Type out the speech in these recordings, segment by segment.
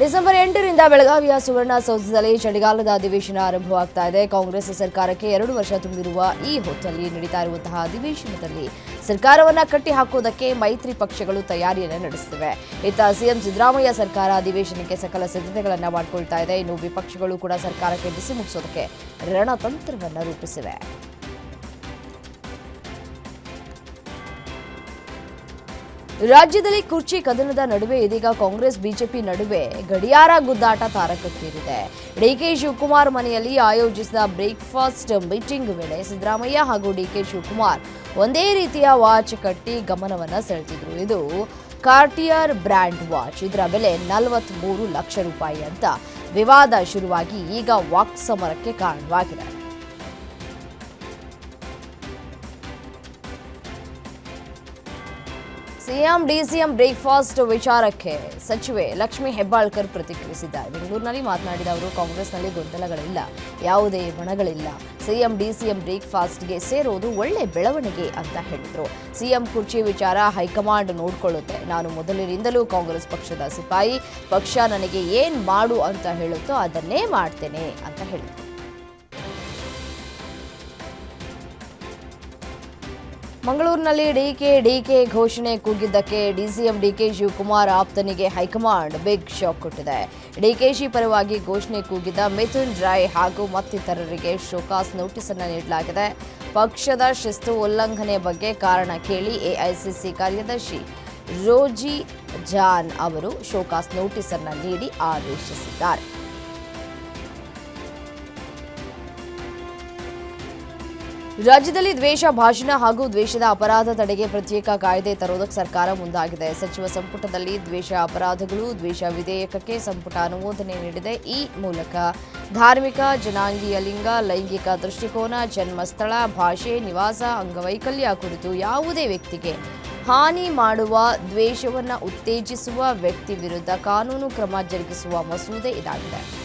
December ಎಂಟರಿಂದ ಬೆಳಗಾವಿಯ ಸುವರ್ಣಸೌಧದಲ್ಲಿ ಚಳಿಗಾಲದ ಅಧಿವೇಶನ ಆರಂಭವಾಗ್ತಾ ಇದೆ. ಕಾಂಗ್ರೆಸ್ ಸರ್ಕಾರಕ್ಕೆ ಎರಡು ವರ್ಷ ತುಂಬಿರುವ ಈ ಹೊತ್ತಲ್ಲಿ ನಡೀತಾ ಇರುವಂತಹ ಅಧಿವೇಶನದಲ್ಲಿ ಸರ್ಕಾರವನ್ನ ಕಟ್ಟಿಹಾಕುವುದಕ್ಕೆ ಮೈತ್ರಿ ಪಕ್ಷಗಳು ತಯಾರಿಯನ್ನು ನಡೆಸುತ್ತಿವೆ. ಇತ್ತ ಸಿಎಂ ಸಿದ್ದರಾಮಯ್ಯ ಸರ್ಕಾರ ಅಧಿವೇಶನಕ್ಕೆ ಸಕಲ ಸಿದ್ಧತೆಗಳನ್ನು ಮಾಡಿಕೊಳ್ತಾ ಇದೆ. ಇನ್ನು ವಿಪಕ್ಷಗಳು ಕೂಡ ಸರ್ಕಾರಕ್ಕೆ ಬಿಸಿ ಮುಗಿಸೋದಕ್ಕೆ ರಣತಂತ್ರವನ್ನು ರೂಪಿಸಿವೆ. ರಾಜ್ಯದಲ್ಲಿ ಕುರ್ಚಿ ಕದನದ ನಡುವೆ ಇದೀಗ ಕಾಂಗ್ರೆಸ್, ಬಿಜೆಪಿ ನಡುವೆ ಗಡಿಯಾರ ಗುದ್ದಾಟ ತಾರಕಕ್ಕೇರಿದೆ. ಡಿಕೆ ಶಿವಕುಮಾರ್ ಮನೆಯಲ್ಲಿ ಆಯೋಜಿಸಿದ ಬ್ರೇಕ್ಫಾಸ್ಟ್ ಮೀಟಿಂಗ್ ವೇಳೆ ಸಿದ್ದರಾಮಯ್ಯ ಹಾಗೂ ಡಿಕೆ ಶಿವಕುಮಾರ್ ಒಂದೇ ರೀತಿಯ ವಾಚ್ ಕಟ್ಟಿ ಗಮನವನ್ನ ಸೆಳೆದಿದ್ರು. ಇದು ಕಾರ್ಟಿಯರ್ ಬ್ರ್ಯಾಂಡ್ ವಾಚ್. ಇದರ ಬೆಲೆ ನಲವತ್ತ್ಮೂರು ಲಕ್ಷ ರೂಪಾಯಿ ಅಂತ ವಿವಾದ ಶುರುವಾಗಿ ಈಗ ವಾಕ್ಸಮರಕ್ಕೆ ಕಾರಣವಾಗಿದೆ. ಸಿಎಂ, ಡಿಸಿಎಂ ಬ್ರೇಕ್ಫಾಸ್ಟ್ ವಿಚಾರಕ್ಕೆ ಸಚಿವೆ ಲಕ್ಷ್ಮಿ ಹೆಬ್ಬಾಳ್ಕರ್ ಪ್ರತಿಕ್ರಿಯಿಸಿದ್ದಾರೆ. ಬೆಂಗಳೂರಿನಲ್ಲಿ ಮಾತನಾಡಿದ ಅವರು, ಕಾಂಗ್ರೆಸ್ನಲ್ಲಿ ಗೊಂದಲಗಳಿಲ್ಲ, ಯಾವುದೇ ಬಣಗಳಿಲ್ಲ. ಸಿಎಂ, ಡಿಸಿಎಂ ಬ್ರೇಕ್ಫಾಸ್ಟ್ಗೆ ಸೇರೋದು ಒಳ್ಳೆ ಬೆಳವಣಿಗೆ ಅಂತ ಹೇಳಿದರು. ಸಿಎಂ ಕುರ್ಚಿ ವಿಚಾರ ಹೈಕಮಾಂಡ್ ನೋಡಿಕೊಳ್ಳುತ್ತೆ. ನಾನು ಮೊದಲಿನಿಂದಲೂ ಕಾಂಗ್ರೆಸ್ ಪಕ್ಷದ ಸಿಪಾಯಿ, ಪಕ್ಷ ನನಗೆ ಏನು ಮಾಡು ಅಂತ ಹೇಳುತ್ತೋ ಅದನ್ನೇ ಮಾಡ್ತೇನೆ ಅಂತ ಹೇಳಿದ್ರು. ಮಂಗಳೂರಿನಲ್ಲಿ ಡಿಕೆ ಡಿಕೆ ಘೋಷಣೆ ಕೂಗಿದ್ದಕ್ಕೆ ಡಿಸಿಎಂ ಡಿಕೆ ಶಿವಕುಮಾರ್ ಆಪ್ತನಿಗೆ ಹೈಕಮಾಂಡ್ ಬಿಗ್ ಶಾಕ್ ಕೊಟ್ಟಿದೆ. ಡಿಕೆಶಿ ಪರವಾಗಿ ಘೋಷಣೆ ಕೂಗಿದ ಮಿಥುನ್ ರಾಯ್ ಹಾಗೂ ಮತ್ತಿತರರಿಗೆ ಶೋಕಾಸ್ ನೋಟಿಸ್ ಅನ್ನು ನೀಡಲಾಗಿದೆ. ಪಕ್ಷದ ಶಿಸ್ತು ಉಲ್ಲಂಘನೆ ಬಗ್ಗೆ ಕಾರಣ ಕೇಳಿ ಎಐಸಿಸಿ ಕಾರ್ಯದರ್ಶಿ ರೋಜಿ ಜಾನ್ ಅವರು ಶೋಕಾಸ್ ನೋಟಿಸ್ ಅನ್ನು ನೀಡಿ ಆದೇಶಿಸಿದ್ದಾರೆ. ರಾಜ್ಯದಲ್ಲಿ ದ್ವೇಷ, ಭಾಷಣ ಹಾಗೂ ದ್ವೇಷದ ಅಪರಾಧ ತಡೆಗೆ ಪ್ರತ್ಯೇಕ ಕಾಯ್ದೆ ತರುವುದಕ್ಕೆ ಸರ್ಕಾರ ಮುಂದಾಗಿದೆ. ಸಚಿವ ಸಂಪುಟದಲ್ಲಿ ದ್ವೇಷ ಅಪರಾಧಗಳು, ದ್ವೇಷ ವಿಧೇಯಕಕ್ಕೆ ಸಂಪುಟ ಅನುಮೋದನೆ ನೀಡಿದೆ. ಈ ಮೂಲಕ ಧಾರ್ಮಿಕ, ಜನಾಂಗೀಯ ಲಿಂಗ, ಲೈಂಗಿಕ ದೃಷ್ಟಿಕೋನ, ಜನ್ಮಸ್ಥಳ, ಭಾಷೆ, ನಿವಾಸ, ಅಂಗವೈಕಲ್ಯ ಕುರಿತು ಯಾವುದೇ ವ್ಯಕ್ತಿಗೆ ಹಾನಿ ಮಾಡುವ, ದ್ವೇಷವನ್ನು ಉತ್ತೇಜಿಸುವ ವ್ಯಕ್ತಿ ವಿರುದ್ಧ ಕಾನೂನು ಕ್ರಮ ಜರುಗಿಸುವ ಮಸೂದೆ ಇದಾಗಿದೆ.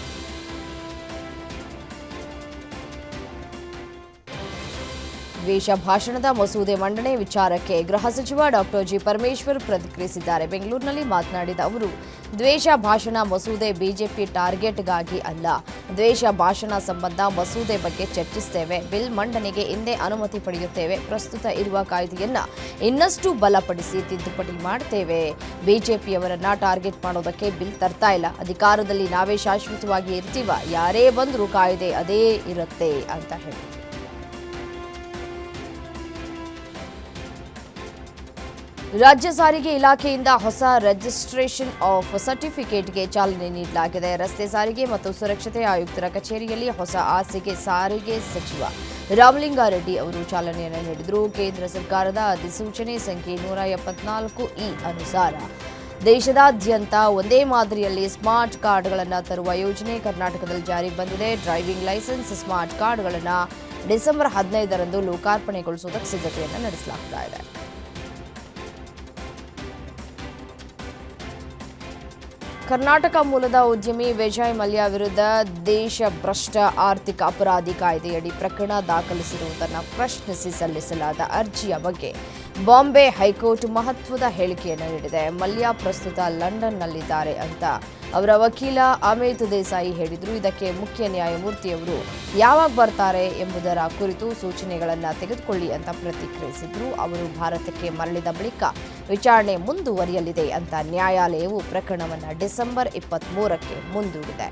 ದ್ವೇಷ ಭಾಷಣದ ಮಸೂದೆ ಮಂಡನೆ ವಿಚಾರಕ್ಕೆ ಗೃಹ ಸಚಿವ ಡಾಕ್ಟರ್ ಜಿ ಪರಮೇಶ್ವರ್ ಪ್ರತಿಕ್ರಿಯಿಸಿದ್ದಾರೆ. ಬೆಂಗಳೂರಿನಲ್ಲಿ ಮಾತನಾಡಿದ ಅವರು, ದ್ವೇಷ ಭಾಷಣ ಮಸೂದೆ ಬಿಜೆಪಿ ಟಾರ್ಗೆಟ್ಗಾಗಿ ಅಲ್ಲ. ದ್ವೇಷ ಭಾಷಣ ಸಂಬಂಧ ಮಸೂದೆ ಬಗ್ಗೆ ಚರ್ಚಿಸುತ್ತೇವೆ ಬಿಲ್ ಮಂಡನೆಗೆ ಹಿಂದೆ ಅನುಮತಿ ಪಡೆಯುತ್ತೇವೆ. ಪ್ರಸ್ತುತ ಇರುವ ಕಾಯ್ದೆಯನ್ನ ಇನ್ನಷ್ಟು ಬಲಪಡಿಸಿ ತಿದ್ದುಪಡಿ ಮಾಡ್ತೇವೆ. ಬಿಜೆಪಿಯವರನ್ನ ಟಾರ್ಗೆಟ್ ಮಾಡೋದಕ್ಕೆ ಬಿಲ್ ತರ್ತಾ ಇಲ್ಲ. ಅಧಿಕಾರದಲ್ಲಿ ನಾವೇ ಶಾಶ್ವತವಾಗಿ ಇರ್ತೀವ. ಯಾರೇ ಬಂದರೂ ಕಾಯ್ದೆ ಅದೇ ಇರುತ್ತೆ ಅಂತ ಹೇಳಿ ರಾಜ್ಯ ಸಾರಿಗೆ ಇಲಾಖೆಯಿಂದ ಹೊಸ ರಿಜಿಸ್ಟ್ರೇಷನ್ ಆಫ್ ಸರ್ಟಿಫಿಕೇಟ್ಗೆ ಚಾಲನೆ ನೀಡಲಾಗಿದೆ. ರಸ್ತೆ ಸಾರಿಗೆ ಮತ್ತು ಸುರಕ್ಷತೆ ಆಯುಕ್ತರ ಕಚೇರಿಯಲ್ಲಿ ಹೊಸ ಆಸೆಗೆ ಸಾರಿಗೆ ಸಚಿವ ರಾಮಲಿಂಗಾರೆಡ್ಡಿ ಅವರು ಚಾಲನೆಯನ್ನು ನೀಡಿದರು. ಕೇಂದ್ರ ಸರ್ಕಾರದ ಅಧಿಸೂಚನೆ ಸಂಖ್ಯೆ ನೂರ ಎಪ್ಪತ್ನಾಲ್ಕು ಇ ಅನುಸಾರ ದೇಶದಾದ್ಯಂತ ಒಂದೇ ಮಾದರಿಯಲ್ಲಿ ಸ್ಮಾರ್ಟ್ ಕಾರ್ಡ್ಗಳನ್ನು ತರುವ ಯೋಜನೆ ಕರ್ನಾಟಕದಲ್ಲಿ ಜಾರಿಗೆ ಬಂದಿದೆ. ಡ್ರೈವಿಂಗ್ ಲೈಸೆನ್ಸ್ ಸ್ಮಾರ್ಟ್ ಕಾರ್ಡ್ಗಳನ್ನು ಡಿಸೆಂಬರ್ ಹದಿನೈದರಂದು ಲೋಕಾರ್ಪಣೆಗೊಳಿಸುವುದಕ್ಕೆ ಸಿದ್ಧತೆಯನ್ನು ನಡೆಸಲಾಗ್ತಾ ಇದೆ. ಕರ್ನಾಟಕ ಮೂಲದ ಉದ್ಯಮಿ ವಿಜಯ್ ಮಲ್ಯ ವಿರುದ್ಧ ದೇಶ ಭ್ರಷ್ಟ ಆರ್ಥಿಕ ಅಪರಾಧಿ ಕಾಯ್ದೆಯಡಿ ಪ್ರಕರಣ ದಾಖಲಿಸಿರುವುದನ್ನು ಪ್ರಶ್ನಿಸಿ ಸಲ್ಲಿಸಲಾದ ಅರ್ಜಿಯ ಬಗ್ಗೆ ಬಾಂಬೆ ಹೈಕೋರ್ಟ್ ಮಹತ್ವದ ಹೇಳಿಕೆಯನ್ನು ನೀಡಿದೆ. ಮಲ್ಯ ಪ್ರಸ್ತುತ ಲಂಡನ್ನಲ್ಲಿದ್ದಾರೆ ಅಂತ ಅವರ ವಕೀಲ ಅಮಿತ್ ದೇಸಾಯಿ ಹೇಳಿದರು. ಇದಕ್ಕೆ ಮುಖ್ಯ ನ್ಯಾಯಮೂರ್ತಿಯವರು ಯಾವಾಗ ಬರ್ತಾರೆ ಎಂಬುದರ ಕುರಿತು ಸೂಚನೆಗಳನ್ನು ತೆಗೆದುಕೊಳ್ಳಿ ಅಂತ ಪ್ರತಿಕ್ರಿಯಿಸಿದರು. ಅವರು ಭಾರತಕ್ಕೆ ಮರಳಿದ ಬಳಿಕ ವಿಚಾರಣೆ ಮುಂದುವರಿಯಲಿದೆ ಅಂತ ನ್ಯಾಯಾಲಯವು ಪ್ರಕರಣವನ್ನು ಡಿಸೆಂಬರ್ ಇಪ್ಪತ್ಮೂರಕ್ಕೆ ಮುಂದೂಡಿದೆ.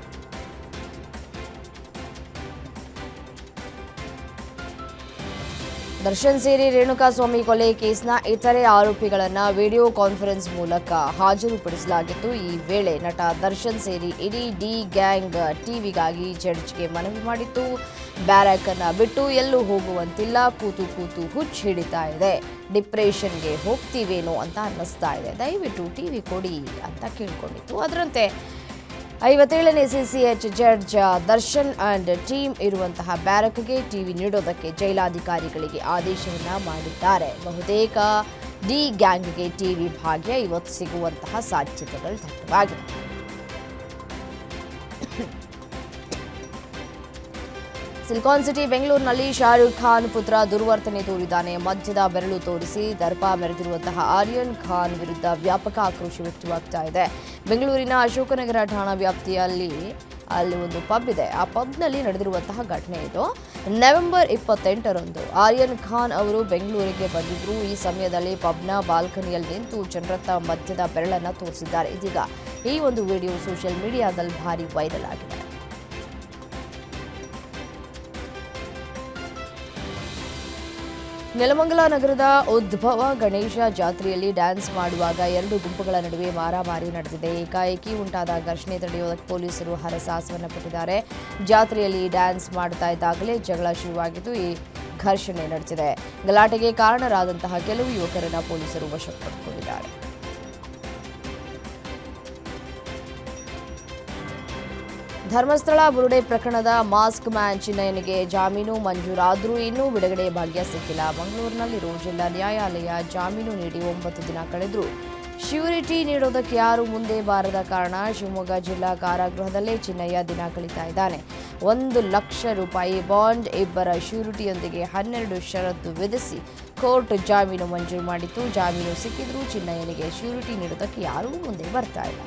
ದರ್ಶನ್ ಸೇರಿ ರೇಣುಕಾಸ್ವಾಮಿ ಕೊಲೆ ಕೇಸ್ನ ಇತರೆ ಆರೋಪಿಗಳನ್ನು ವಿಡಿಯೋ ಕಾನ್ಫರೆನ್ಸ್ ಮೂಲಕ ಹಾಜರುಪಡಿಸಲಾಗಿತ್ತು. ಈ ವೇಳೆ ನಟ ದರ್ಶನ್ ಸೇರಿ ಇಡೀ ಡಿ ಗ್ಯಾಂಗ್ ಟಿವಿಗಾಗಿ ಜಡ್ಜ್ಗೆ ಮನವಿ ಮಾಡಿತ್ತು. ಬ್ಯಾರಕ್ ಅನ್ನು ಬಿಟ್ಟು ಎಲ್ಲೂ ಹೋಗುವಂತಿಲ್ಲ. ಕೂತು ಕೂತು ಹುಚ್ಚು ಹಿಡಿತಾ ಇದೆ. ಡಿಪ್ರೆಷನ್ಗೆ ಹೋಗ್ತೀವೇನೋ ಅಂತ ಅನ್ನಿಸ್ತಾ ಇದೆ. ದಯವಿಟ್ಟು ಟಿ ವಿ ಕೊಡಿ ಅಂತ ಕೇಳ್ಕೊಂಡಿತ್ತು. ಅದರಂತೆ ಐವತ್ತೇಳನೇ H judge Darshan and team ಇರುವಂತಹ ಬ್ಯಾರಕ್ಗೆ ಟಿ ವಿ ನೀಡೋದಕ್ಕೆ ಜೈಲಾಧಿಕಾರಿಗಳಿಗೆ ಆದೇಶವನ್ನು ಮಾಡಿದ್ದಾರೆ. ಬಹುತೇಕ ಡಿ ಗ್ಯಾಂಗ್ಗೆ ಟಿ ವಿ ಭಾಗ್ಯ ಇವತ್ತು ಸಿಗುವಂತಹ ಸಾಧ್ಯತೆಗಳು ದಟ್ಟವಾಗಿದೆ ಸಿಲಿಕಾನ್ ಸಿಟಿ ಬೆಂಗಳೂರಿನಲ್ಲಿ ಶಾರುಖ್ ಖಾನ್ ಪುತ್ರ ದುರ್ವರ್ತನೆ ತೋರಿದ್ದಾನೆ. ಮಧ್ಯದ ಬೆರಳು ತೋರಿಸಿ ದರ್ಪ ಮೆರೆದಿರುವಂತಹ ಆರ್ಯನ್ ಖಾನ್ ವಿರುದ್ಧ ವ್ಯಾಪಕ ಆಕ್ರೋಶ ವ್ಯಕ್ತವಾಗ್ತಾ ಇದೆ. ಬೆಂಗಳೂರಿನ ಅಶೋಕನಗರ ಠಾಣಾ ವ್ಯಾಪ್ತಿಯಲ್ಲಿ ಅಲ್ಲಿ ಒಂದು ಪಬ್ ಇದೆ. ಆ ಪಬ್ನಲ್ಲಿ ನಡೆದಿರುವಂತಹ ಘಟನೆ ಇದು. ನವೆಂಬರ್ ಇಪ್ಪತ್ತೆಂಟರಂದು ಆರ್ಯನ್ ಖಾನ್ ಅವರು ಬೆಂಗಳೂರಿಗೆ ಬಂದಿದ್ರು. ಈ ಸಮಯದಲ್ಲಿ ಪಬ್ನ ಬಾಲ್ಕನಿಯಲ್ಲಿ ನಿಂತು ಜನರತ್ತ ಮಧ್ಯದ ಬೆರಳನ್ನು ತೋರಿಸಿದ್ದಾರೆ. ಇದೀಗ ಈ ಒಂದು ವಿಡಿಯೋ ಸೋಷಿಯಲ್ ಮೀಡಿಯಾದಲ್ಲಿ ಭಾರಿ ವೈರಲ್ ಆಗಿದೆ. ನೆಲಮಂಗಲ ನಗರದ ಉದ್ಭವ ಗಣೇಶ ಜಾತ್ರೆಯಲ್ಲಿ ಡ್ಯಾನ್ಸ್ ಮಾಡುವಾಗ ಎರಡು ಗುಂಪುಗಳ ನಡುವೆ ಮಾರಾಮಾರಿ ನಡೆದಿದೆ. ಏಕಾಏಕಿ ಉಂಟಾದ ಘರ್ಷಣೆ ತಡೆಯುವುದಕ್ಕೆ ಪೊಲೀಸರು ಹರಸಾಹಸವನ್ನು ಪಟ್ಟಿದ್ದಾರೆ. ಜಾತ್ರೆಯಲ್ಲಿ ಡ್ಯಾನ್ಸ್ ಮಾಡ್ತಾ ಇದ್ದಾಗಲೇ ಜಗಳ ಶುರುವಾಗಿದ್ದು, ಈ ಘರ್ಷಣೆ ನಡೆದಿದೆ. ಗಲಾಟೆಗೆ ಕಾರಣರಾದಂತಹ ಕೆಲವು ಯುವಕರನ್ನು ಪೊಲೀಸರು ವಶಕ್ಕೆ ಧರ್ಮಸ್ಥಳ ಬುರುಡೆ ಪ್ರಕರಣದ ಮಾಸ್ಕ್ ಮ್ಯಾನ್ ಚಿನ್ನಯ್ಯನಿಗೆ ಜಾಮೀನು ಮಂಜೂರಾದರೂ ಇನ್ನೂ ಬಿಡುಗಡೆ ಭಾಗ್ಯ ಸಿಕ್ಕಿಲ್ಲ. ಮಂಗಳೂರಿನಲ್ಲಿರುವ ಜಿಲ್ಲಾ ನ್ಯಾಯಾಲಯ ಜಾಮೀನು ನೀಡಿ ಒಂಬತ್ತು ದಿನ ಕಳೆದರೂ. ಶ್ಯೂರಿಟಿ ನೀಡೋದಕ್ಕೆ ಯಾರೂ ಮುಂದೆ ಬಾರದ ಕಾರಣ? ಶಿವಮೊಗ್ಗ ಜಿಲ್ಲಾ ಕಾರಾಗೃಹದಲ್ಲೇ ಚಿನ್ನಯ್ಯ ದಿನ ಕಳೀತಾ ಇದ್ದಾನೆ. ಒಂದು ಲಕ್ಷ ರೂಪಾಯಿ ಬಾಂಡ್ ಇಬ್ಬರ ಶ್ಯೂರಿಟಿಯೊಂದಿಗೆ ಹನ್ನೆರಡು ಷರತ್ತು ವಿಧಿಸಿ ಕೋರ್ಟ್ ಜಾಮೀನು ಮಂಜೂರು ಮಾಡಿತ್ತು. ಜಾಮೀನು ಸಿಕ್ಕಿದ್ರೂ ಚಿನ್ನಯ್ಯನಿಗೆ ಶ್ಯೂರಿಟಿ ನೀಡೋದಕ್ಕೆ ಯಾರೂ ಮುಂದೆ ಬರ್ತಾ ಇಲ್ಲ.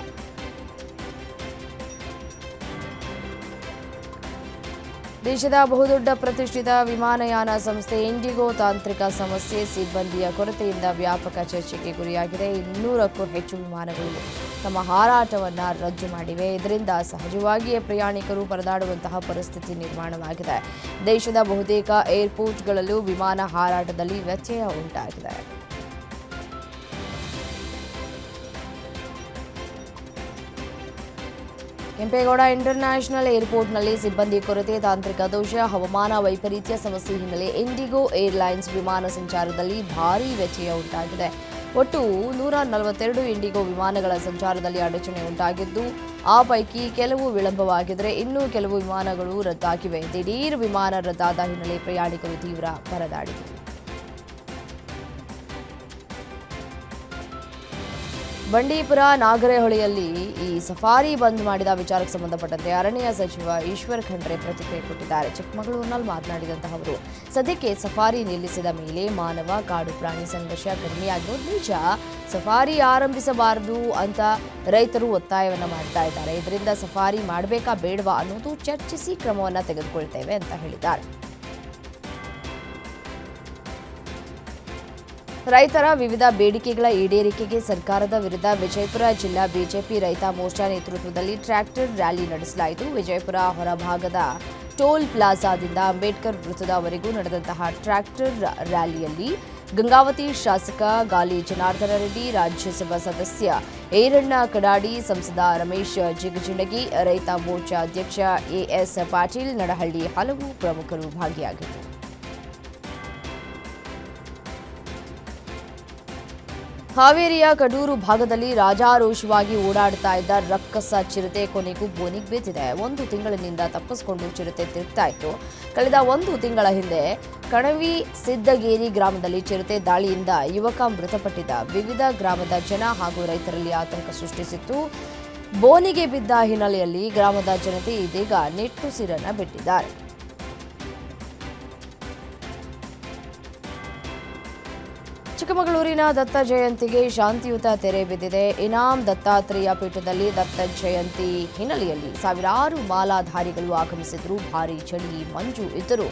ದೇಶದ ಬಹುದೊಡ್ಡ ಪ್ರತಿಷ್ಠಿತ ವಿಮಾನಯಾನ ಸಂಸ್ಥೆ ಇಂಡಿಗೋ ತಾಂತ್ರಿಕ ಸಮಸ್ಯೆ ಸಿಬ್ಬಂದಿಯ ಕೊರತೆಯಿಂದ ವ್ಯಾಪಕ ಚರ್ಚೆಗೆ ಗುರಿಯಾಗಿದೆ. ಇನ್ನೂರಕ್ಕೂ ಹೆಚ್ಚು ವಿಮಾನಗಳು ತಮ್ಮ ಹಾರಾಟವನ್ನು ರದ್ದು ಮಾಡಿವೆ. ಇದರಿಂದ ಸಹಜವಾಗಿಯೇ ಪ್ರಯಾಣಿಕರು ಪರದಾಡುವಂತಹ ಪರಿಸ್ಥಿತಿ ನಿರ್ಮಾಣವಾಗಿದೆ. ದೇಶದ ಬಹುತೇಕ ಏರ್ಪೋರ್ಟ್ಗಳಲ್ಲೂ ವಿಮಾನ ಹಾರಾಟದಲ್ಲಿ ವ್ಯತ್ಯಯ ಉಂಟಾಗಿದೆ. ಕೆಂಪೇಗೌಡ ಇಂಟರ್ನ್ಯಾಷನಲ್ ಏರ್ಪೋರ್ಟ್ನಲ್ಲಿ ಸಿಬ್ಬಂದಿ ಕೊರತೆ, ತಾಂತ್ರಿಕ ದೋಷ, ಹವಾಮಾನ ವೈಪರೀತ್ಯ ಸಮಸ್ಯೆ ಹಿನ್ನೆಲೆ ಇಂಡಿಗೋ ಏರ್ಲೈನ್ಸ್ ವಿಮಾನ ಸಂಚಾರದಲ್ಲಿ ಭಾರೀ ವ್ಯತ್ಯಯ ಉಂಟಾಗಿದೆ. ಒಟ್ಟು ನೂರ ನಲವತ್ತೆರಡು ಇಂಡಿಗೋ ವಿಮಾನಗಳ ಸಂಚಾರದಲ್ಲಿ ಅಡಚಣೆ ಉಂಟಾಗಿದ್ದು, ಆ ಪೈಕಿ ಕೆಲವು ವಿಳಂಬವಾಗಿದ್ದರೆ ಇನ್ನೂ ಕೆಲವು ವಿಮಾನಗಳು ರದ್ದಾಗಿವೆ. ದಿಢೀರ್ ವಿಮಾನ ರದ್ದಾದ ಹಿನ್ನೆಲೆ ಪ್ರಯಾಣಿಕರು ತೀವ್ರ ಪರದಾಡಿದರು. ಬಂಡೀಪುರ ನಾಗರಹೊಳೆಯಲ್ಲಿ ಈ ಸಫಾರಿ ಬಂದ್ ಮಾಡಿದ ವಿಚಾರಕ್ಕೆ ಸಂಬಂಧಪಟ್ಟಂತೆ ಅರಣ್ಯ ಸಚಿವ ಈಶ್ವರ್ ಖಂಡ್ರೆ ಪ್ರತಿಕ್ರಿಯೆ ಕೊಟ್ಟಿದ್ದಾರೆ. ಚಿಕ್ಕಮಗಳೂರಿನಲ್ಲಿ ಮಾತನಾಡಿದಂತಹ ಅವರು ಸದ್ಯಕ್ಕೆ ಸಫಾರಿ ನಿಲ್ಲಿಸಿದ ಮೇಲೆ ಮಾನವ, ಕಾಡು ಪ್ರಾಣಿ ಸಂಘರ್ಷ ಕಡಿಮೆಯಾಗಿರೋದು ನಿಜ ಸಫಾರಿ ಆರಂಭಿಸಬಾರದು ಅಂತ ರೈತರು ಒತ್ತಾಯವನ್ನು ಮಾಡ್ತಾ ಇದ್ದಾರೆ. ಇದರಿಂದ ಸಫಾರಿ ಮಾಡಬೇಕಾ ಬೇಡವಾ ಅನ್ನೋದು ಚರ್ಚಿಸಿ ಕ್ರಮವನ್ನು ತೆಗೆದುಕೊಳ್ತೇವೆ ಅಂತ ಹೇಳಿದ್ದಾರೆ. ರೈತರ ವಿವಿಧ ಬೇಡಿಕೆಗಳ ಈಡೇರಿಕೆಗೆ ಸರ್ಕಾರದ ವಿರುದ್ಧ ವಿಜಯಪುರ ಜಿಲ್ಲಾ ಬಿಜೆಪಿ ರೈತ ಮೋರ್ಚಾ ನೇತೃತ್ವದಲ್ಲಿ ಟ್ರ್ಯಾಕ್ಟರ್ ರ್ಯಾಲಿ ನಡೆಸಲಾಯಿತು. ವಿಜಯಪುರ ಹೊರಭಾಗದ ಟೋಲ್ ಪ್ಲಾಜಾದಿಂದ ಅಂಬೇಡ್ಕರ್ ವೃತ್ತದವರೆಗೂ ನಡೆದಂತಹ ಟ್ರ್ಯಾಕ್ಟರ್ ರ್ಯಾಲಿಯಲ್ಲಿ ಗಂಗಾವತಿ ಶಾಸಕ ಗಾಲಿ ಜನಾರ್ದನ ರೆಡ್ಡಿ, ರಾಜ್ಯಸಭಾ ಸದಸ್ಯ ಏರಣ್ಣ ಕಡಾಡಿ, ಸಂಸದ ರಮೇಶ್ ಜಿಗಜಿಣಗಿ, ರೈತ ಮೋರ್ಚಾ ಅಧ್ಯಕ್ಷ ಎಎಸ್ ಪಾಟೀಲ್, ನಡಹಳ್ಳಿ ಹಲವು ಪ್ರಮುಖರು ಭಾಗಿಯಾಗಿದ್ದರು. ಹಾವೇರಿಯ ಕಡೂರು ಭಾಗದಲ್ಲಿ ರಾಜಾರೋಷವಾಗಿ ಓಡಾಡ್ತಾ ಇದ್ದ ರಕ್ಕಸ ಚಿರತೆ ಕೊನೆಗೂ ಬೋನಿಗೆ ಬೀತಿದೆ. ಒಂದು ತಿಂಗಳಿನಿಂದ ತಪ್ಪಿಸಿಕೊಂಡು ಚಿರತೆ ತಿರುಗ್ತಾ ಇತ್ತು. ಕಳೆದ ಒಂದು ತಿಂಗಳ ಹಿಂದೆ ಕಣವಿ ಸಿದ್ದಗೇರಿ ಗ್ರಾಮದಲ್ಲಿ ಚಿರತೆ ದಾಳಿಯಿಂದ ಯುವಕ ಮೃತಪಟ್ಟಿದ್ದ. ವಿವಿಧ ಗ್ರಾಮದ ಜನ ಹಾಗೂ ರೈತರಲ್ಲಿ ಆತಂಕ ಸೃಷ್ಟಿಸಿತ್ತು. ಬೋನಿಗೆ ಬಿದ್ದ ಹಿನ್ನೆಲೆಯಲ್ಲಿ ಗ್ರಾಮದ ಜನತೆ ಇದೀಗ ನಿಟ್ಟುಸಿರನ್ನ ಬಿಟ್ಟಿದ್ದಾರೆ. ಚಿಕ್ಕಮಗಳೂರಿನ ದತ್ತ ಜಯಂತಿಗೆ ಶಾಂತಿಯುತ ತೆರೆ ಬಿದ್ದಿದೆ. ಇನಾಮ್ ದತ್ತಾತ್ರೇಯ ಪೀಠದಲ್ಲಿ ದತ್ತ ಜಯಂತಿ ಹಿನ್ನೆಲೆಯಲ್ಲಿ ಸಾವಿರಾರು ಮಾಲಾಧಾರಿಗಳು ಆಗಮಿಸಿದ್ರು. ಭಾರಿ ಚಳಿ, ಮಂಜು ಇದ್ದರು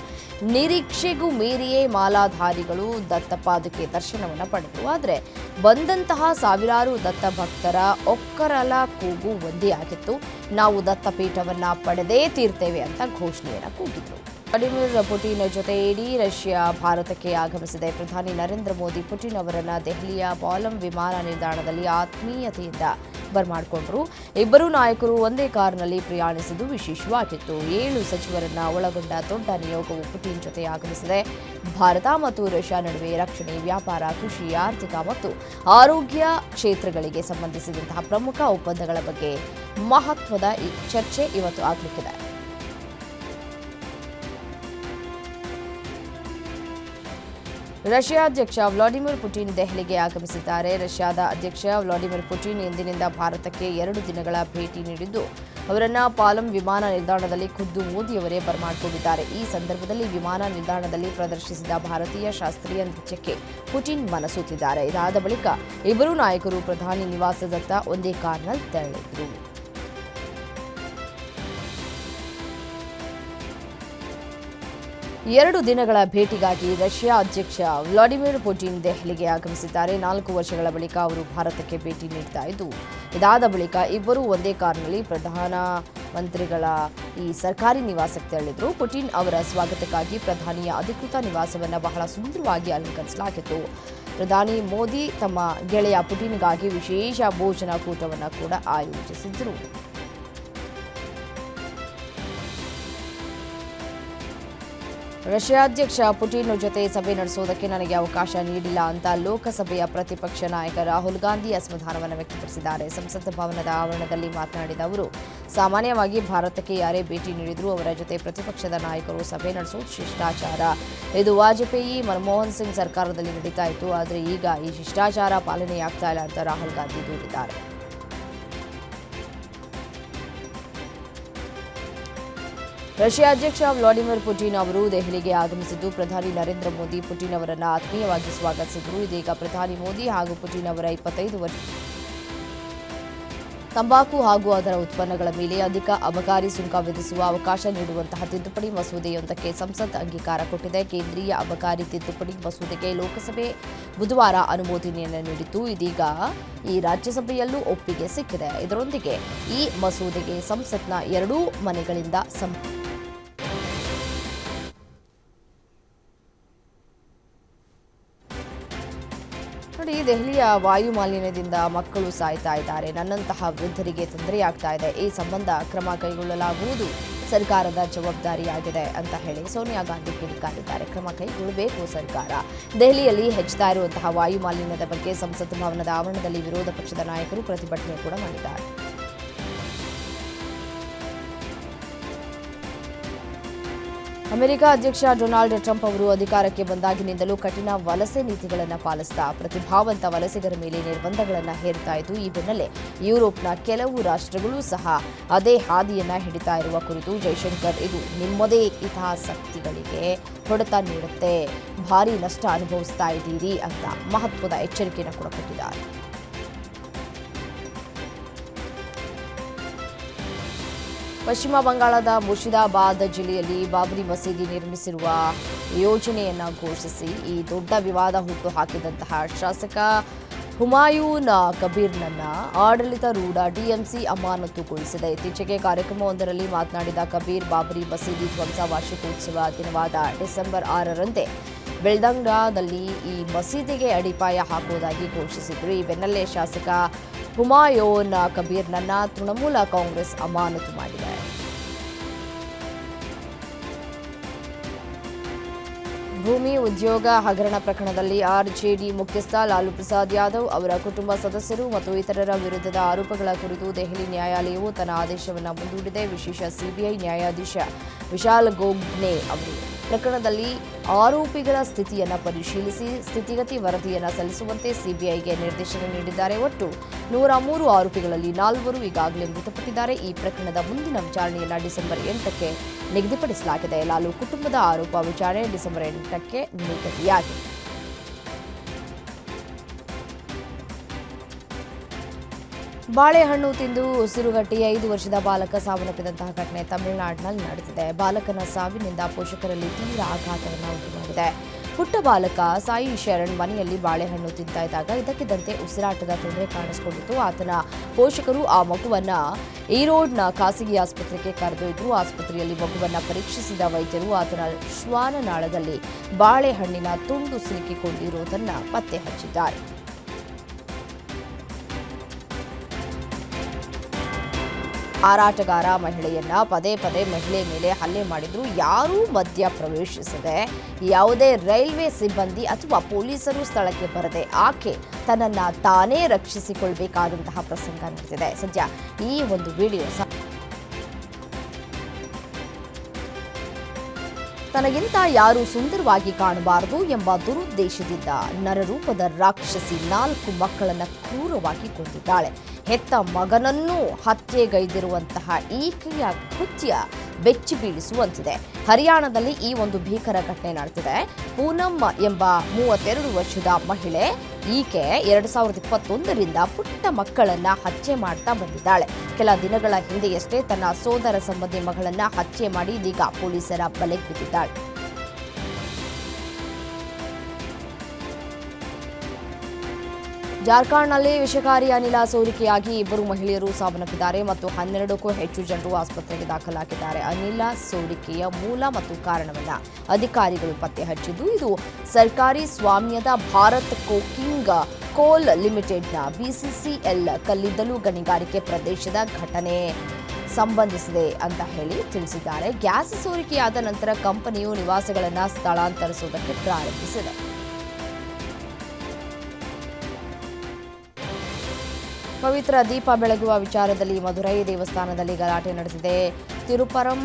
ನಿರೀಕ್ಷೆಗೂ ಮೀರಿಯೇ ಮಾಲಾಧಾರಿಗಳು ದತ್ತಪಾದಕ್ಕೆ ದರ್ಶನವನ್ನು ಪಡೆದರು. ಆದರೆ ಬಂದಂತಹ ಸಾವಿರಾರು ದತ್ತ ಭಕ್ತರ ಒಕ್ಕರಲ ಕೂಗು ಒಂದೇ ಆಗಿತ್ತು. ನಾವು ದತ್ತಪೀಠವನ್ನು ಪಡೆದೇ ತೀರ್ತೇವೆ ಅಂತ ಘೋಷಣೆಯನ್ನು ಕೂಗಿದ್ರು. ವ್ಲಾಡಿಮಿರ್ ಪುಟಿನ್ ಜೊತೆ ಇಡೀ ರಷ್ಯಾ ಭಾರತಕ್ಕೆ ಆಗಮಿಸಿದೆ. ಪ್ರಧಾನಿ ನರೇಂದ್ರ ಮೋದಿ ಪುಟಿನ್ ಅವರನ್ನು ದೆಹಲಿಯ ಬಾಲಂ ವಿಮಾನ ನಿಲ್ದಾಣದಲ್ಲಿ ಆತ್ಮೀಯತೆಯಿಂದ ಬರ್ಮಾಡಿಕೊಂಡರು. ಇಬ್ಬರೂ ನಾಯಕರು ಒಂದೇ ಕಾರ್ನಲ್ಲಿ ಪ್ರಯಾಣಿಸಿದ್ದು ವಿಶೇಷವಾಗಿತ್ತು. ಏಳು ಸಚಿವರನ್ನ ಒಳಗೊಂಡ ದೊಡ್ಡ ನಿಯೋಗವು ಪುಟಿನ್ ಜೊತೆ ಆಗಮಿಸಿದೆ. ಭಾರತ ಮತ್ತು ರಷ್ಯಾ ನಡುವೆ ರಕ್ಷಣೆ, ವ್ಯಾಪಾರ, ಕೃಷಿ, ಆರ್ಥಿಕ ಮತ್ತು ಆರೋಗ್ಯ ಕ್ಷೇತ್ರಗಳಿಗೆ ಸಂಬಂಧಿಸಿದಂತಹ ಪ್ರಮುಖ ಒಪ್ಪಂದಗಳ ಬಗ್ಗೆ ಮಹತ್ವದ ಚರ್ಚೆ ಇವತ್ತು ಆಗಲಿಕ್ಕಿದೆ. ರಷ್ಯಾ ಅಧ್ಯಕ್ಷ ವ್ಲಾಡಿಮಿರ್ ಪುಟಿನ್ ದೆಹಲಿಗೆ ಆಗಮಿಸಿದ್ದಾರೆ. ರಷ್ಯಾದ ಅಧ್ಯಕ್ಷ ವ್ಲಾಡಿಮಿರ್ ಪುಟಿನ್ ಇಂದಿನಿಂದ ಭಾರತಕ್ಕೆ ಎರಡು ದಿನಗಳ ಭೇಟಿ ನೀಡಿದ್ದು, ಅವರನ್ನು ಪಾಲಂ ವಿಮಾನ ನಿಲ್ದಾಣದಲ್ಲಿ ಖುದ್ದು ಮೋದಿಯವರೇ ಬರಮಾಡಿಕೊಂಡಿದ್ದಾರೆ. ಈ ಸಂದರ್ಭದಲ್ಲಿ ವಿಮಾನ ನಿಲ್ದಾಣದಲ್ಲಿ ಪ್ರದರ್ಶಿಸಿದ ಭಾರತೀಯ ಶಾಸ್ತ್ರೀಯ ನೃತ್ಯಕ್ಕೆ ಪುಟಿನ್ ಮನಸೂತಿದ್ದಾರೆ. ಇದಾದ ಬಳಿಕ ಇಬ್ಬರೂ ನಾಯಕರು ಪ್ರಧಾನಿ ನಿವಾಸದತ್ತ ಒಂದೇ ಕಾರ್ನಲ್ಲಿ ತೆರಳಿದ್ರು. ಎರಡು ದಿನಗಳ ಭೇಟಿಗಾಗಿ ರಷ್ಯಾ ಅಧ್ಯಕ್ಷ ವ್ಲಾಡಿಮಿರ್ ಪುಟಿನ್ ದೆಹಲಿಗೆ ಆಗಮಿಸಿದ್ದಾರೆ. ನಾಲ್ಕು ವರ್ಷಗಳ ಬಳಿಕ ಅವರು ಭಾರತಕ್ಕೆ ಭೇಟಿ ನೀಡ್ತಾ ಇದ್ದು, ಇದಾದ ಬಳಿಕ ಇಬ್ಬರೂ ಒಂದೇ ಕಾರ್ನಲ್ಲಿ ಪ್ರಧಾನ ಮಂತ್ರಿಗಳ ಈ ಸರ್ಕಾರಿ ನಿವಾಸಕ್ಕೆ ತೆರಳಿದ್ರು. ಪುಟಿನ್ ಅವರ ಸ್ವಾಗತಕ್ಕಾಗಿ ಪ್ರಧಾನಿಯ ಅಧಿಕೃತ ನಿವಾಸವನ್ನು ಬಹಳ ಸುಂದರವಾಗಿ ಅಲಂಕರಿಸಲಾಗಿತ್ತು. ಪ್ರಧಾನಿ ಮೋದಿ ತಮ್ಮ ಗೆಳೆಯ ಪುಟಿನ್ಗಾಗಿ ವಿಶೇಷ ಭೋಜನ ಕೂಟವನ್ನು ಕೂಡ ಆಯೋಜಿಸಿದ್ರು. ರಷ್ಯಾ ಅಧ್ಯಕ್ಷ ಪುಟಿನ್ ಜೊತೆ ಸಭೆ ನಡೆಸುವುದಕ್ಕೆ ನನಗೆ ಅವಕಾಶ ನೀಡಿಲ್ಲ ಅಂತ ಲೋಕಸಭೆಯ ಪ್ರತಿಪಕ್ಷ ನಾಯಕ ರಾಹುಲ್ ಗಾಂಧಿ ಅಸಮಾಧಾನವನ್ನು ವ್ಯಕ್ತಪಡಿಸಿದ್ದಾರೆ. ಸಂಸತ್ ಭವನದ ಆವರಣದಲ್ಲಿ ಮಾತನಾಡಿದ ಅವರು, ಸಾಮಾನ್ಯವಾಗಿ ಭಾರತಕ್ಕೆ ಯಾರೇ ಭೇಟಿ ನೀಡಿದರೂ ಅವರ ಜೊತೆ ಪ್ರತಿಪಕ್ಷದ ನಾಯಕರು ಸಭೆ ನಡೆಸುವುದು ಶಿಷ್ಟಾಚಾರ. ಇದು ವಾಜಪೇಯಿ ಮನಮೋಹನ್ ಸಿಂಗ್ ಸರ್ಕಾರದಲ್ಲಿ ನಡೀತಾ ಇತ್ತು, ಆದರೆ ಈಗ ಈ ಶಿಷ್ಟಾಚಾರ ಪಾಲನೆಯಾಗ್ತಾ ಇಲ್ಲ ಅಂತ ರಾಹುಲ್ ಗಾಂಧಿ ದೂರಿದ್ದಾರೆ. ರಷ್ಯಾ ಅಧ್ಯಕ್ಷ ವ್ಲಾಡಿಮಿರ್ ಪುಟಿನ್ ಅವರು ದೆಹಲಿಗೆ ಆಗಮಿಸಿದ್ದು, ಪ್ರಧಾನಿ ನರೇಂದ್ರ ಮೋದಿ ಪುಟಿನ್ ಅವರನ್ನು ಆತ್ಮೀಯವಾಗಿ ಸ್ವಾಗತಿಸಿದರು. ಇದೀಗ ಪ್ರಧಾನಿ ಮೋದಿ ಹಾಗೂ ಪುಟಿನ್ ಅವರ ಇಪ್ಪತ್ತೈದು ವರ್ಷ ತಂಬಾಕು ಹಾಗೂ ಅದರ ಉತ್ಪನ್ನಗಳ ಮೇಲೆ ಅಧಿಕ ಅಬಕಾರಿ ಸುಂಕ ವಿಧಿಸುವ ಅವಕಾಶ ನೀಡುವಂತಹ ತಿದ್ದುಪಡಿ ಮಸೂದೆಯೊಂದಕ್ಕೆ ಸಂಸತ್ ಅಂಗೀಕಾರ ಕೊಟ್ಟಿದೆ. ಕೇಂದ್ರೀಯ ಅಬಕಾರಿ ತಿದ್ದುಪಡಿ ಮಸೂದೆಗೆ ಲೋಕಸಭೆ ಬುಧವಾರ ಅನುಮೋದನೆಯನ್ನು ನೀಡಿತು ಇದೀಗ ಈ ರಾಜ್ಯಸಭೆಯಲ್ಲೂ ಒಪ್ಪಿಗೆ ಸಿಕ್ಕಿದೆ. ಇದರೊಂದಿಗೆ ಈ ಮಸೂದೆಗೆ ಸಂಸತ್ನ ಎರಡೂ ಮನೆಗಳಿಂದ ಸಂ ನೋಡಿ ದೆಹಲಿಯ ವಾಯು ಮಾಲಿನ್ಯದಿಂದ ಮಕ್ಕಳು ಸಾಯ್ತಾ ಇದ್ದಾರೆ. ನನ್ನಂತಹ ವೃದ್ಧರಿಗೆ ತೊಂದರೆಯಾಗ್ತಾ ಇದೆ. ಈ ಸಂಬಂಧ ಕ್ರಮ ಕೈಗೊಳ್ಳಲಾಗುವುದು. ಸರ್ಕಾರದ ಜವಾಬ್ದಾರಿಯಾಗಿದೆ ಅಂತ ಹೇಳಿ ಸೋನಿಯಾ ಗಾಂಧಿ ಕಿಡಿಕಾರಿದ್ದಾರೆ ಕ್ರಮ ಕೈಗೊಳ್ಳಬೇಕು ಸರ್ಕಾರ. ದೆಹಲಿಯಲ್ಲಿ ಹೆಚ್ಚುತ್ತಾ ಇರುವಂತಹ ವಾಯು ಮಾಲಿನ್ಯದ ಬಗ್ಗೆ ಸಂಸತ್ ಭವನದ ಆವರಣದಲ್ಲಿ ವಿರೋಧ ಪಕ್ಷದ ನಾಯಕರು ಪ್ರತಿಭಟನೆ ಕೂಡ ಮಾಡಿದ್ದಾರೆ. ಅಮೆರಿಕ ಅಧ್ಯಕ್ಷ ಡೊನಾಲ್ಡ್ ಟ್ರಂಪ್ ಅವರು ಅಧಿಕಾರಕ್ಕೆ ಬಂದಾಗಿನಿಂದಲೂ ಕಠಿಣ ವಲಸೆ ನೀತಿಗಳನ್ನು ಪಾಲಿಸ್ತಾ, ಪ್ರತಿಭಾವಂತ ವಲಸಿಗರ ಮೇಲೆ ನಿರ್ಬಂಧಗಳನ್ನು ಹೇರ್ತಾ ಇದ್ದು, ಈ ಬೆನ್ನಲ್ಲೇ ಯುರೋಪ್ನ ಕೆಲವು ರಾಷ್ಟ್ರಗಳು ಸಹ ಅದೇ ಹಾದಿಯನ್ನ ಹಿಡಿತಾ ಇರುವ ಕುರಿತು ಜೈಶಂಕರ್ ಇದು ನಿಮ್ಮದೇ ಹಿತಾಸಕ್ತಿಗಳಿಗೆ ಹೊಡೆತ ನೀಡುತ್ತೆ. ಭಾರಿ ನಷ್ಟ ಅನುಭವಿಸ್ತಾ ಇದ್ದೀರಿ ಅಂತ ಮಹತ್ವದ ಎಚ್ಚರಿಕೆಯನ್ನು ಕೂಡ ಪಶ್ಚಿಮ ಬಂಗಾಳದ ಮುರ್ಷಿದಾಬಾದ್ ಜಿಲ್ಲೆಯಲ್ಲಿ ಬಾಬರಿ ಮಸೀದಿ ನಿರ್ಮಿಸಿರುವ ಯೋಜನೆಯನ್ನು ಘೋಷಿಸಿ ಈ ದೊಡ್ಡ ವಿವಾದ ಹುಟ್ಟು ಹಾಕಿದಂತಹ ಶಾಸಕ ಹುಮಾಯೂನ್ ಕಬೀರ್ನನ್ನ ಆಡಳಿತಾರೂಢ ಟಿಎಂಸಿ ಅಮಾನತುಗೊಳಿಸಿದೆ. ಇತ್ತೀಚೆಗೆ ಕಾರ್ಯಕ್ರಮವೊಂದರಲ್ಲಿ ಮಾತನಾಡಿದ ಕಬೀರ್, ಬಾಬರಿ ಮಸೀದಿ ಧ್ವಂಸ ವಾರ್ಷಿಕೋತ್ಸವ ದಿನವಾದ ಡಿಸೆಂಬರ್ ಆರರಂದೇ ಬೆಳ್ದಂಗಾದಲ್ಲಿ ಈ ಮಸೀದಿಗೆ ಅಡಿಪಾಯ ಹಾಕುವುದಾಗಿ ಘೋಷಿಸಿದ್ರು. ಈ ಬೆನ್ನಲ್ಲೇ ಶಾಸಕ ಹುಮಾಯೂನ್ ಕಬೀರ್ನನ್ನ ತೃಣಮೂಲ ಕಾಂಗ್ರೆಸ್ ಅಮಾನತು ಮಾಡಿದೆ. ಭೂಮಿ ಉದ್ಯೋಗ ಹಗರಣ ಪ್ರಕರಣದಲ್ಲಿ ಆರ್ಜೆಡಿ ಮುಖ್ಯಸ್ಥ ಲಾಲು ಪ್ರಸಾದ್ ಯಾದವ್ ಅವರ ಕುಟುಂಬ ಸದಸ್ಯರು ಮತ್ತು ಇತರರ ವಿರುದ್ಧದ ಆರೋಪಗಳ ಕುರಿತು ದೆಹಲಿ ನ್ಯಾಯಾಲಯವು ತನ್ನ ಆದೇಶವನ್ನು ಮುಂದೂಡಿದೆ. ವಿಶೇಷ ಸಿಬಿಐ ನ್ಯಾಯಾಧೀಶ ವಿಶಾಲ್ ಗೋಗ್ನೆ ಅವರು. ಪ್ರಕರಣದಲ್ಲಿ ಆರೋಪಿಗಳ ಸ್ಥಿತಿಯನ್ನು ಪರಿಶೀಲಿಸಿ ಸ್ಥಿತಿಗತಿ ವರದಿಯನ್ನು ಸಲ್ಲಿಸುವಂತೆ ಸಿಬಿಐಗೆ ನಿರ್ದೇಶನ ನೀಡಿದ್ದಾರೆ. ಒಟ್ಟು ನೂರ ಮೂರು ಆರೋಪಿಗಳಲ್ಲಿ ನಾಲ್ವರು ಈಗಾಗಲೇ ಮೃತಪಟ್ಟಿದ್ದಾರೆ. ಈ ಪ್ರಕರಣದ ಮುಂದಿನ ವಿಚಾರಣೆಯನ್ನು ಡಿಸೆಂಬರ್ ಎಂಟಕ್ಕೆ ನಿಗದಿಪಡಿಸಲಾಗಿದೆ. ಲಾಲು ಕುಟುಂಬದ ಆರೋಪ ವಿಚಾರಣೆ ಡಿಸೆಂಬರ್ ಎಂಟಕ್ಕೆ ನಿಗದಿಯಾಗಿದೆ. ಬಾಳೆಹಣ್ಣು ತಿಂದು ಉಸಿರುಗಟ್ಟಿ ಐದು ವರ್ಷದ ಬಾಲಕ ಸಾವನ್ನಪ್ಪಿದಂತಹ ಘಟನೆ ತಮಿಳುನಾಡಿನಲ್ಲಿ ನಡೆದಿದೆ. ಬಾಲಕನ ಸಾವಿನಿಂದ ಪೋಷಕರಲ್ಲಿ ತೀವ್ರ ಆಘಾತವನ್ನು ಉಂಟು ಮಾಡಿದೆ ಪುಟ್ಟ ಬಾಲಕ ಸಾಯಿ ಶರಣ್ ಮನೆಯಲ್ಲಿ ಬಾಳೆಹಣ್ಣು ತಿಂತಾ ಇದ್ದಾಗ ಇದಕ್ಕಿದ್ದಂತೆ ಉಸಿರಾಟದ ತೊಂದರೆ ಕಾಣಿಸಿಕೊಂಡಿತ್ತು. ಆತನ ಪೋಷಕರು ಆ ಮಗುವನ್ನು ಈರೋಡ್ನ ಖಾಸಗಿ ಆಸ್ಪತ್ರೆಗೆ ಕರೆದೊಯ್ದು ಆಸ್ಪತ್ರೆಯಲ್ಲಿ ಮಗುವನ್ನು ಪರೀಕ್ಷಿಸಿದ ವೈದ್ಯರು ಆತನ ಶ್ವಾನನಾಳದಲ್ಲಿ ಬಾಳೆಹಣ್ಣಿನ ತುಂಡು ಸಿಲುಕಿಕೊಂಡಿರುವುದನ್ನು ಪತ್ತೆ ಹಚ್ಚಿದ್ದಾರೆ. ಆರಾಟಗಾರ ಮಹಿಳೆಯನ್ನ ಪದೇ ಪದೇ ಮಹಿಳೆ ಮೇಲೆ ಹಲ್ಲೆ ಮಾಡಿದ್ರು. ಯಾರೂ ಮಧ್ಯ ಪ್ರವೇಶಿಸದೆ ಯಾವುದೇ ರೈಲ್ವೆ ಸಿಬ್ಬಂದಿ ಅಥವಾ ಪೊಲೀಸರು ಸ್ಥಳಕ್ಕೆ ಬರದೆ ಆಕೆ ತನ್ನನ್ನ ತಾನೇ ರಕ್ಷಿಸಿಕೊಳ್ಬೇಕಾದಂತಹ ಪ್ರಸಂಗ ನಡೆದಿದೆ. ಸದ್ಯ ಈ ಒಂದು ವಿಡಿಯೋ ತನಗಿಂತ ಯಾರೂ ಸುಂದರವಾಗಿ ಕಾಣಬಾರದು ಎಂಬ ದುರುದ್ದೇಶದಿಂದ ನರರೂಪದ ರಾಕ್ಷಸಿ ನಾಲ್ಕು ಮಕ್ಕಳನ್ನ ಕ್ರೂರವಾಗಿ ಕೊಂದಿದ್ದಾಳೆ. ಹೆತ್ತ ಮಗನನ್ನೂ ಹತ್ಯೆಗೈದಿರುವಂತಹ ಈಕೆಯ ಕೃತ್ಯ ಬೆಚ್ಚಿ ಬೀಳಿಸುವಂತಿದೆ. ಹರಿಯಾಣದಲ್ಲಿ ಈ ಒಂದು ಭೀಕರ ಘಟನೆ ನಡೆದಿದೆ. ಪೂನಮ್ ಎಂಬ ಮೂವತ್ತೆರಡು ವರ್ಷದ ಮಹಿಳೆ ಈಕೆ ಎರಡು ಸಾವಿರದ ಇಪ್ಪತ್ತೊಂದರಿಂದ ಪುಟ್ಟ ಮಕ್ಕಳನ್ನ ಹತ್ಯೆ ಮಾಡ್ತಾ ಬಂದಿದ್ದಾಳೆ. ಕೆಲ ದಿನಗಳ ಹಿಂದೆಯಷ್ಟೇ ತನ್ನ ಸೋದರ ಸಂಬಂಧಿ ಮಗಳನ್ನ ಹತ್ಯೆ ಮಾಡಿ ಇದೀಗ ಪೊಲೀಸರ ಬಲೆ ಬಿದ್ದಿದ್ದಾಳೆ ಜಾರ್ಖಂಡ್ನಲ್ಲಿ ವಿಷಕಾರಿ ಅನಿಲ ಸೋರಿಕೆಯಾಗಿ ಇಬ್ಬರು ಮಹಿಳೆಯರು ಸಾವನ್ನಪ್ಪಿದ್ದಾರೆ ಮತ್ತು ಹನ್ನೆರಡಕ್ಕೂ ಹೆಚ್ಚು ಜನರು ಆಸ್ಪತ್ರೆಗೆ ದಾಖಲಾಗಿದ್ದಾರೆ. ಅನಿಲ ಸೋರಿಕೆಯ ಮೂಲ ಮತ್ತು ಕಾರಣವನ್ನ ಅಧಿಕಾರಿಗಳು ಪತ್ತೆ ಹಚ್ಚಿದ್ದು, ಇದು ಸರ್ಕಾರಿ ಸ್ವಾಮ್ಯದ ಭಾರತ್ ಕೋಕಿಂಗ್ ಕೋಲ್ ಲಿಮಿಟೆಡ್ನ ಬಿಸಿಸಿಎಲ್ ಕಲ್ಲಿದ್ದಲು ಗಣಿಗಾರಿಕೆ ಪ್ರದೇಶದ ಘಟನೆ ಸಂಬಂಧಿಸಿದೆ ಅಂತ ಹೇಳಿ ತಿಳಿಸಿದ್ದಾರೆ. ಗ್ಯಾಸ್ ಸೋರಿಕೆಯಾದ ನಂತರ ಕಂಪನಿಯು ನಿವಾಸಗಳನ್ನು ಸ್ಥಳಾಂತರಿಸುವುದಕ್ಕೆ ಪ್ರಾರಂಭಿಸಿದೆ. ಪವಿತ್ರ ದೀಪ ಬೆಳಗುವ ವಿಚಾರದಲ್ಲಿ ಮಧುರೈ ದೇವಸ್ಥಾನದಲ್ಲಿ ಗಲಾಟೆ ನಡೆದಿದೆ. ತಿರುಪರಂ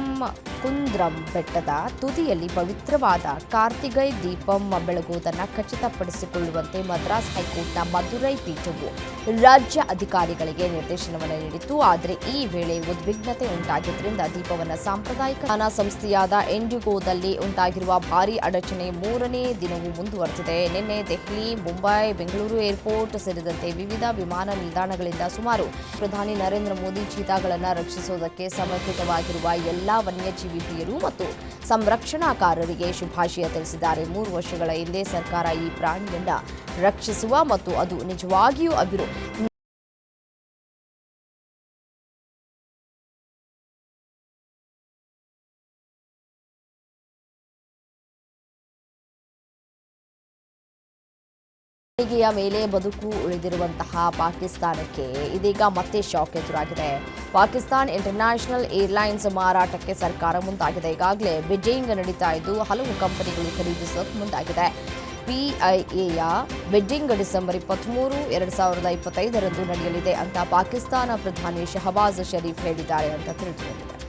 ಕುಂದ್ರಂ ಬೆಟ್ಟದ ತುದಿಯಲ್ಲಿ ಪವಿತ್ರವಾದ ಕಾರ್ತಿಗೈ ದೀಪಂ ಬೆಳಗುವುದನ್ನು ಖಚಿತಪಡಿಸಿಕೊಳ್ಳುವಂತೆ ಮದ್ರಾಸ್ ಹೈಕೋರ್ಟ್ನ ಮಧುರೈ ಪೀಠವು ರಾಜ್ಯ ಅಧಿಕಾರಿಗಳಿಗೆ ನಿರ್ದೇಶನವನ್ನು ನೀಡಿತ್ತು. ಆದರೆ ಈ ವೇಳೆ ಉದ್ವಿಗ್ನತೆ ಉಂಟಾಗಿದ್ದರಿಂದ ದೀಪವನ್ನು ಸಾಂಪ್ರದಾಯಿಕ ದಾನ ಸಂಸ್ಥೆಯಾದ ಎಂಡಿಗೋದಲ್ಲಿ ಉಂಟಾಗಿರುವ ಭಾರೀ ಅಡಚಣೆ ಮೂರನೇ ದಿನವೂ ಮುಂದುವರೆದಿದೆ. ನಿನ್ನೆ ದೆಹಲಿ, ಮುಂಬೈ, ಬೆಂಗಳೂರು ಏರ್ಪೋರ್ಟ್ ಸೇರಿದಂತೆ ವಿವಿಧ ವಿಮಾನ ನಿಲ್ದಾಣಗಳಿಂದ ಸುಮಾರು ಪ್ರಧಾನಿ ನರೇಂದ್ರ ಮೋದಿ ಚೀತಾಗಳನ್ನು ರಕ್ಷಿಸುವುದಕ್ಕೆ ಸಮರ್ಪಿತವಾಗಿರುವ ಎಲ್ಲಾ ವನ್ಯಜೀವಿ ಪ್ರಿಯರು ಮತ್ತು ಸಂರಕ್ಷಣಾಕಾರರಿಗೆ ಶುಭಾಶಯ ತಿಳಿಸಿದ್ದಾರೆ. ಮೂರು ವರ್ಷಗಳ ಹಿಂದೆ ಸರ್ಕಾರ ಈ ಪ್ರಾಣಿಯನ್ನ ರಕ್ಷಿಸುವ ಮತ್ತು ಅದು ನಿಜವಾಗಿಯೂ ಅಭಿವೃದ್ಧಿ ಿಗೆಯ ಮೇಲೆ ಬದುಕು ಉಳಿದಿರುವಂತಹ ಪಾಕಿಸ್ತಾನಕ್ಕೆ ಇದೀಗ ಮತ್ತೆ ಶಾಕ್ ಎದುರಾಗಿದೆ. ಪಾಕಿಸ್ತಾನ್ ಇಂಟರ್ನ್ಯಾಷನಲ್ ಏರ್ಲೈನ್ಸ್ ಮಾರಾಟಕ್ಕೆ ಸರ್ಕಾರ ಮುಂದಾಗಿದೆ. ಈಗಾಗಲೇ ಬಿಡ್ಡಿಂಗ್ ನಡೀತಾ ಇದ್ದು ಹಲವು ಕಂಪನಿಗಳು ಖರೀದಿಸೋಕೆ ಮುಂದಾಗಿದೆ. ಪಿಐಎಯ ಬಿಡ್ಡಿಂಗ್ ಡಿಸೆಂಬರ್ ಇಪ್ಪತ್ತ್ಮೂರು ಎರಡು ಸಾವಿರದ ಇಪ್ಪತ್ತೈದರಂದು ನಡೆಯಲಿದೆ ಅಂತ ಪಾಕಿಸ್ತಾನ ಪ್ರಧಾನಿ ಶಹಬಾಜ್ ಷರೀಫ್ ಹೇಳಿದ್ದಾರೆ ಅಂತ ತಿಳಿದುಬಂದಿದೆ.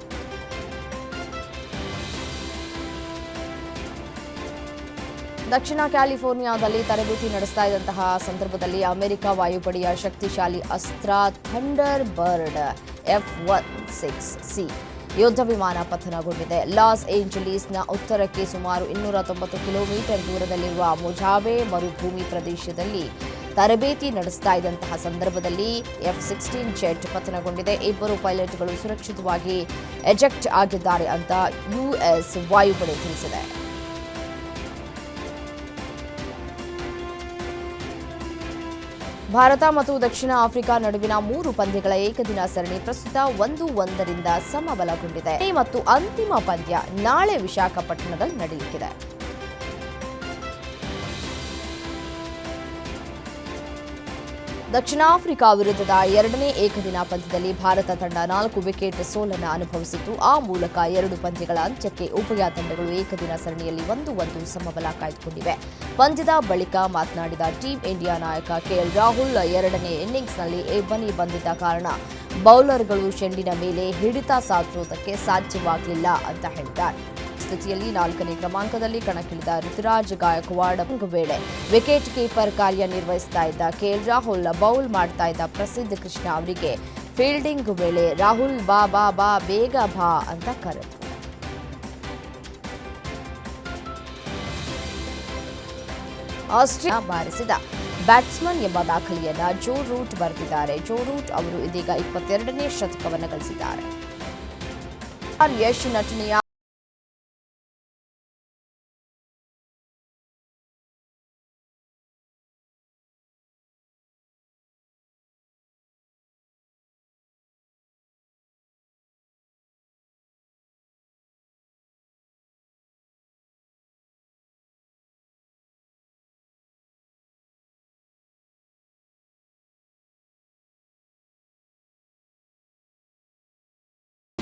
ದಕ್ಷಿಣ ಕ್ಯಾಲಿಫೋರ್ನಿಯಾದಲ್ಲಿ ತರಬೇತಿ ನಡೆಸ್ತಾ ಇದ್ದಂತಹ ಸಂದರ್ಭದಲ್ಲಿ ಅಮೆರಿಕ ವಾಯುಪಡೆಯ ಶಕ್ತಿಶಾಲಿ ಅಸ್ತ್ರ Thunderbird F one six C ಯುದ್ಧ ವಿಮಾನ ಪತನಗೊಂಡಿದೆ. ಲಾಸ್ ಏಂಜಲೀಸ್ನ ಉತ್ತರಕ್ಕೆ ಸುಮಾರು ಇನ್ನೂರ ತೊಂಬತ್ತು ಕಿಲೋಮೀಟರ್ ದೂರದಲ್ಲಿರುವ ಮೊಜಾವೆ ಮರುಭೂಮಿ ಪ್ರದೇಶದಲ್ಲಿ ತರಬೇತಿ ನಡೆಸ್ತಾ ಇದ್ದಂತಹ ಸಂದರ್ಭದಲ್ಲಿ ಎಫ್ ಸಿಕ್ಸ್ಟೀನ್ ಜೆಟ್ ಪತನಗೊಂಡಿದೆ. ಇಬ್ಬರು ಪೈಲಟ್ಗಳು ಸುರಕ್ಷಿತವಾಗಿ ಎಜೆಕ್ಟ್ ಆಗಿದ್ದಾರೆ ಅಂತ ಯುಎಸ್ ವಾಯುಪಡೆ ತಿಳಿಸಿದೆ. ಭಾರತ ಮತ್ತು ದಕ್ಷಿಣ ಆಫ್ರಿಕಾ ನಡುವಿನ ಮೂರು ಪಂದ್ಯಗಳ ಏಕದಿನ ಸರಣಿ ಪ್ರಸ್ತುತ ಒಂದು ಒಂದರಿಂದ ಸಮಬಲಗೊಂಡಿದೆ. ಮತ್ತು ಅಂತಿಮ ಪಂದ್ಯ ನಾಳೆ ವಿಶಾಖಪಟ್ಟಣದಲ್ಲಿ ನಡೆಯಲಿದೆ ದಕ್ಷಿಣ ಆಫ್ರಿಕಾ ವಿರುದ್ಧದ ಎರಡನೇ ಏಕದಿನ ಪಂದ್ಯದಲ್ಲಿ ಭಾರತ ತಂಡ ನಾಲ್ಕು ವಿಕೆಟ್ ಸೋಲನ್ನು ಅನುಭವಿಸಿತು ಆ ಮೂಲಕ ಎರಡು ಪಂದ್ಯಗಳ ಅಂತ್ಯಕ್ಕೆ ಉಭಯ ತಂಡಗಳು ಏಕದಿನ ಸರಣಿಯಲ್ಲಿ ಒಂದು ಒಂದು ಸಮಬಲ ಕಾಯ್ದುಕೊಂಡಿವೆ. ಪಂದ್ಯದ ಬಳಿಕ ಮಾತನಾಡಿದ ಟೀಂ ಇಂಡಿಯಾ ನಾಯಕ ಕೆಎಲ್ ರಾಹುಲ್, ಎರಡನೇ ಇನ್ನಿಂಗ್ಸ್ನಲ್ಲಿ ಎಬ್ಬನಿ ಬಂದಿದ್ದ ಕಾರಣ ಬೌಲರ್ಗಳು ಚೆಂಡಿನ ಮೇಲೆ ಹಿಡಿತ ಸಾಧಿಸುವುದಕ್ಕೆ ಸಾಧ್ಯವಾಗಲಿಲ್ಲ ಅಂತ ಹೇಳಿದ್ದಾರೆ. ಸ್ಥಿತಿಯಲ್ಲಿ ನಾಲ್ಕನೇ ಕ್ರಮಾಂಕದಲ್ಲಿ ಕಣಕ್ಕಿಳಿದ ಋತುರಾಜ್ ಗಾಯಕ್ವಾಡ್ ವೇಳೆ ವಿಕೆಟ್ ಕೀಪರ್ ಕಾರ್ಯನಿರ್ವಹಿಸ್ತಾ ಇದ್ದ ಕೆಎಲ್ ರಾಹುಲ್ ಬೌಲ್ ಮಾಡ್ತಾ ಇದ್ದ ಪ್ರಸಿದ್ಧ ಕೃಷ್ಣ ಅವರಿಗೆ ಫೀಲ್ಡಿಂಗ್ ವೇಳೆ ರಾಹುಲ್ ಬಾ ಬಾ ಬಾ, ಬೇಗ ಬಾ ಅಂತ ಕರೆದರು ಆಸ್ಟ್ರೇಲಿಯಾ ಬಾರಿಸಿದ ಬ್ಯಾಟ್ಸ್ಮನ್ ಎಂಬ ದಾಖಲೆಯನ್ನ ಜೋ ರೂಟ್ ಬರೆದಿದ್ದಾರೆ. ಜೋ ರೂಟ್ ಅವರು ಇದೀಗ ಇಪ್ಪತ್ತೆರಡನೇ ಶತಕವನ್ನು ಗಳಿಸಿದ್ದಾರೆ. ಯಶ್ ನಟನೆಯ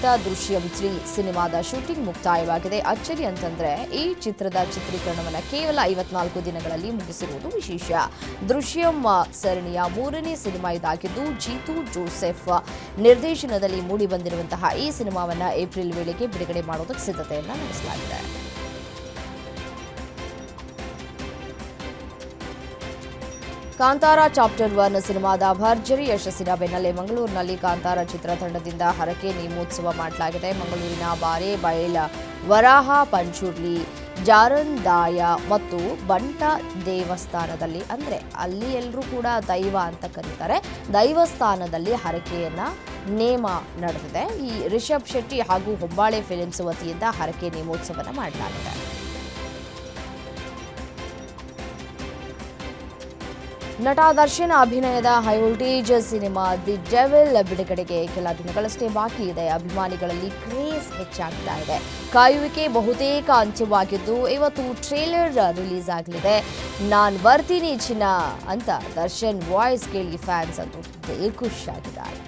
ದೃಶ್ಯಂ ತ್ರೀ ಸಿನಿಮಾದ ಶೂಟಿಂಗ್ ಮುಕ್ತಾಯವಾಗಿದೆ. ಅಚ್ಚರಿ ಅಂತಂದ್ರೆ ಈ ಚಿತ್ರದ ಚಿತ್ರೀಕರಣವನ್ನು ಕೇವಲ ಐವತ್ನಾಲ್ಕು ದಿನಗಳಲ್ಲಿ ಮುಗಿಸಿರುವುದು ವಿಶೇಷ. ದೃಶ್ಯಂ ಸರಣಿಯ ಮೂರನೇ ಸಿನಿಮಾ ಇದಾಗಿದ್ದು, ಜೀತು ಜೋಸೆಫ್ ನಿರ್ದೇಶನದಲ್ಲಿ ಮೂಡಿಬಂದಿರುವಂತಹ ಈ ಸಿನಿಮಾವನ್ನ ಏಪ್ರಿಲ್ ವೇಳೆಗೆ ಬಿಡುಗಡೆ ಮಾಡೋದಕ್ಕೆ ಸಿದ್ಧತೆಯನ್ನ ನಡೆಸಲಾಗಿದೆ. ಕಾಂತಾರ ಚಾಪ್ಟರ್ ಒನ್ ಸಿನಿಮಾದ ಭರ್ಜರಿ ಯಶಸ್ಸಿನ ಬೆನ್ನಲ್ಲೇ ಮಂಗಳೂರಿನಲ್ಲಿ ಕಾಂತಾರ ಚಿತ್ರತಂಡದಿಂದ ಹರಕೆ ನೇಮೋತ್ಸವ ಮಾಡಲಾಗಿದೆ. ಮಂಗಳೂರಿನ ಬಾರೆ ಬಯಲ, ವರಾಹ, ಪಂಚುರ್ಲಿ ಜಾರಂದಾಯ ಮತ್ತು ಬಂಟ ದೇವಸ್ಥಾನದಲ್ಲಿ ಅಂದರೆ ಅಲ್ಲಿ ಎಲ್ಲರೂ ಕೂಡ ದೈವ ಅಂತ ಕರೀತಾರೆ. ದೈವಸ್ಥಾನದಲ್ಲಿ ಹರಕೆಯನ್ನು ನೇಮ ನಡೆದಿದೆ. ಈ ರಿಷಬ್ ಶೆಟ್ಟಿ ಹಾಗೂ ಹೊಂಬಾಳೆ ಫಿಲಿಮ್ಸ್ ವತಿಯಿಂದ ಹರಕೆ ನೇಮೋತ್ಸವನ ಮಾಡಲಾಗಿದೆ. ನಟ ದರ್ಶನ್ ಅಭಿನಯದ high voltage cinema The Devil ಬಿಡುಗಡೆಗೆ ಕೆಲ ದಿನಗಳಷ್ಟೇ ಬಾಕಿ ಇದೆ. ಅಭಿಮಾನಿಗಳಲ್ಲಿ ಕ್ರೇಜ್ ಹೆಚ್ಚಾಗ್ತಾ ಇದೆ. ಕಾಯುವಿಕೆ ಬಹುತೇಕ ಅಂತ್ಯವಾಗಿದ್ದು ಇವತ್ತು ಟ್ರೇಲರ್ ರಿಲೀಸ್ ಆಗಲಿದೆ. ನಾನ್ ಬರ್ತೀನಿ ಚಿನ್ನ ಅಂತ ದರ್ಶನ್ ವಾಯ್ಸ್ ಕೇಳಿ ಫ್ಯಾನ್ಸ್ ಅಂತೂ ಖುಷಿಯಾಗಿದ್ದಾರೆ